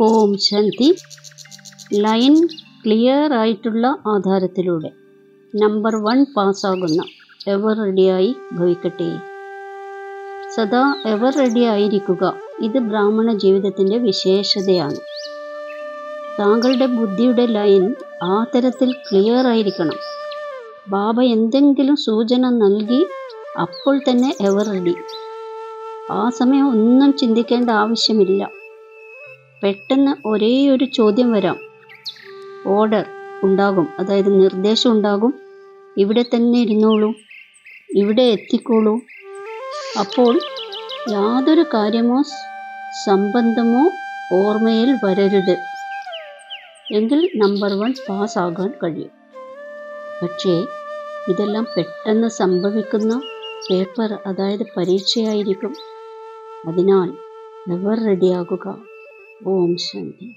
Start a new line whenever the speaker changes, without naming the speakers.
Om Shanti. Line clear ആയിട്ടുള്ള ആധാരത്തിലൂടെ number one പാസ്സാകുന്ന എവർ റെഡിയായി ഭവിക്കട്ടെ. സദാ എവർ റെഡി ആയിരിക്കുക. ഇത് ബ്രാഹ്മണ ജീവിതത്തിന്റെ വിശേഷതയാണ്. താങ്കളുടെ ബുദ്ധിയുടെ ലൈൻ ആ തരത്തിൽ ക്ലിയർ ആയിരിക്കണം. ബാബ എന്തെങ്കിലും സൂചന നൽകി അപ്പോൾ തന്നെ എവർ റെഡി. ആ സമയം ഒന്നും ചിന്തിക്കേണ്ട ആവശ്യമില്ല. പെട്ടെന്ന് ഒരേ ഒരു ചോദ്യം വരാം. ഓർഡർ ഉണ്ടാകും. അതായത് നിർദ്ദേശം ഉണ്ടാകും. ഇവിടെ തന്നെ ഇരുന്നോളൂ. ഇവിടെ എത്തിക്കോളൂ. അപ്പോൾ യാതൊരു കാര്യമോ സംബന്ധമോ ഓർമ്മയിൽ വരരുത്. എങ്കിൽ നമ്പർ വൺ പാസ്സാകാൻ കഴിയും. പക്ഷേ ഇതെല്ലാം പെട്ടെന്ന് സംഭവിക്കുന്ന പേപ്പർ അതായത് പരീക്ഷയായിരിക്കും. അതിനാൽ എവർ റെഡിയാകുക. ഓം ശാന്തി